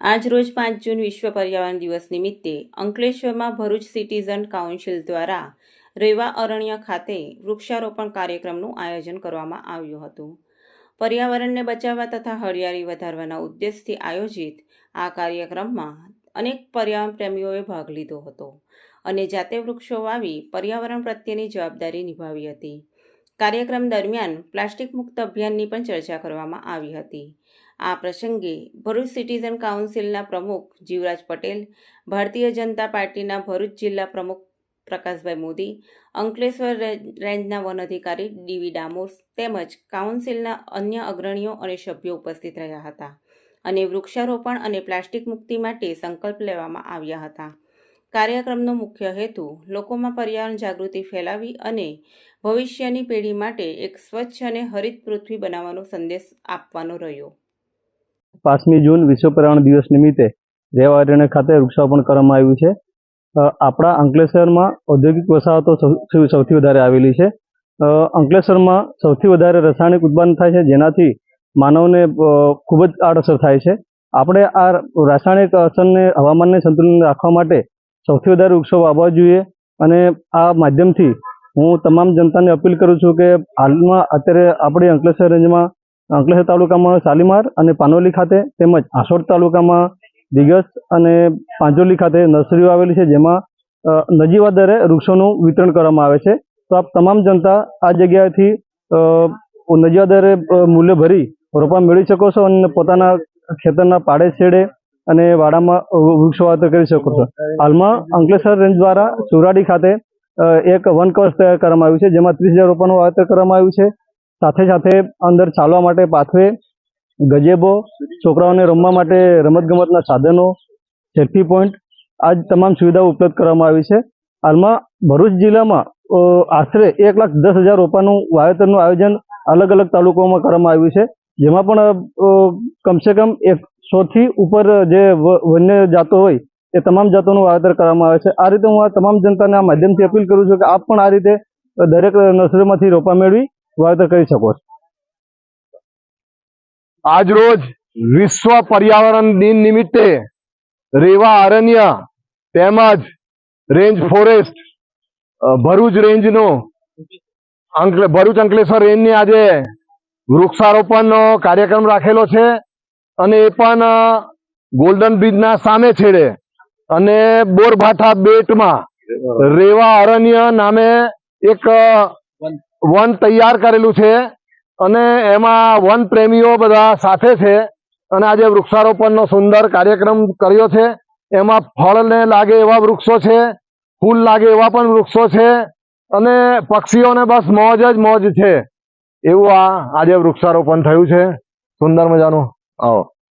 આજ રોજ પાંચ જૂન વિશ્વ પર્યાવરણ દિવસ નિમિત્તે અંકલેશ્વરમાં ભરૂચ સિટીઝન કાઉન્સિલ દ્વારા રેવા અરણ્ય ખાતે વૃક્ષારોપણ કાર્યક્રમનું આયોજન કરવામાં આવ્યું હતું. પર્યાવરણને બચાવવા તથા હરિયાળી વધારવાના ઉદ્દેશથી આયોજિત આ કાર્યક્રમમાં અનેક પર્યાવરણ પ્રેમીઓએ ભાગ લીધો હતો અને જાતે વૃક્ષો વાવી પર્યાવરણ પ્રત્યેની જવાબદારી નિભાવી હતી. કાર્યક્રમ દરમિયાન પ્લાસ્ટિક મુક્ત અભિયાનની પણ ચર્ચા કરવામાં આવી હતી. આ પ્રસંગે ભરૂચ સિટીઝન કાઉન્સિલના પ્રમુખ જીવરાજ પટેલ, ભારતીય જનતા પાર્ટીના ભરૂચ જિલ્લા પ્રમુખ પ્રકાશભાઈ મોદી, અંકલેશ્વર રેન્જના વન અધિકારી ડીવી ડામોસ તેમજ કાઉન્સિલના અન્ય અગ્રણીઓ અને સભ્યો ઉપસ્થિત રહ્યા હતા અને વૃક્ષારોપણ અને પ્લાસ્ટિક મુક્તિ માટે સંકલ્પ લેવામાં આવ્યા હતા. કાર્યક્રમનો મુખ્ય હેતુ લોકોમાં પર્યાવરણ જાગૃતિ ફેલાવી અને ભવિષ્યની પેઢી માટે એક સ્વચ્છ અને હરિત પૃથ્વી બનાવવાનો સંદેશ આપવાનો રહ્યો. પાંચમી જૂન વિશ્વ પર્યાવરણ દિવસ નિમિત્તે રેવા અરણ્ય ખાતે વૃક્ષારોપણ કરવામાં આવ્યું છે. આપણા અંકલેશ્વરમાં ઔદ્યોગિક વસાહતો સૌથી વધારે આવેલી છે. અંકલેશ્વરમાં સૌથી વધારે રાસાયણિક ઉત્પાદન થાય છે, જેનાથી માનવને ખૂબ જ આડઅસર થાય છે. આપણે આ રાસાયણિક અસરને, હવામાનને સંતુલન રાખવા માટે સૌથી વધારે વૃક્ષો વાવવા જોઈએ અને આ માધ્યમથી હું તમામ જનતાને અપીલ કરું છું કે હાલમાં અત્યારે આપણી અંકલેશ્વર રેન્જમાં અંકલેશ્વર તાલુકામાં શાલીમાર અને પાનોલી ખાતે તેમજ આસોડ તાલુકામાં દિગસ અને પાંજોલી ખાતે નર્સરીઓ આવેલી છે, જેમાં નજીવા દરે વૃક્ષોનું વિતરણ કરવામાં આવે છે. તો આપ તમામ જનતા આ જગ્યાએથી નજીવા દરે મૂલ્ય ભરી રોપા મેળવી શકો છો અને પોતાના ખેતરના પાડે છેડે અને વાડામાં વૃક્ષો વૃક્ષ વાવેતર કરી શકો છો. હાલમાં અંકલેશ્વર રેન્જ દ્વારા સુરાડી ખાતે એક વન કવચ તૈયાર કરવામાં આવ્યું છે, જેમાં ત્રીસ હજાર રોપાનું વાવેતર કરવામાં આવ્યું છે. સાથે સાથે અંદર ચાલવા માટે પાથવે, ગજેબો, છોકરાઓને રમવા માટે રમતગમતના સાધનો, સેફ્ટી પોઈન્ટ, આ તમામ સુવિધાઓ ઉપલબ્ધ કરવામાં આવી છે. હાલમાં ભરૂચ જિલ્લામાં આશરે એક લાખ દસ હજાર રોપાનું વાવેતરનું આયોજન અલગ અલગ તાલુકાઓમાં કરવામાં આવ્યું છે. જેમાં પણ કમસે કમ એક સોથી ઉપર જે વન્ય જાતો હોય, એ તમામ જાતોનું વાવેતર કરવામાં આવે છે. આ રીતે હું આ તમામ જનતાને આ માધ્યમથી અપીલ કરું છું કે આપ પણ આ રીતે દરેક નર્સરીમાંથી રોપા મેળવી વાવેતર કરી શકો છો. આજ રોજ વિશ્વ પર્યાવરણ દિન નિમિત્તે રેવા અરણ્ય તેમજ રેન્જ ફોરેસ્ટ ભરૂચ રેન્જનો ભરૂચ અંકલેશ્વર રેન્જની આજે વૃક્ષારોપણનો કાર્યક્રમ રાખેલો છે અને એ પણ ગોલ્ડન બ્રિજના સામે છેડે અને બોરભાઠા બેટમાં રેવા અરણ્ય નામે એક વન તૈયાર કરેલું છે અને એમાં વન પ્રેમીઓ બધા સાથે છે અને આજે વૃક્ષારોપણનો સુંદર કાર્યક્રમ કર્યો છે. એમાં ફળને લાગે એવા વૃક્ષો છે, ફૂલ લાગે એવા પણ વૃક્ષો છે અને પક્ષીઓને બસ મોજ જ મોજ છે. એવું આ આજે વૃક્ષારોપણ થયું છે. સુંદર મજાનું આવો.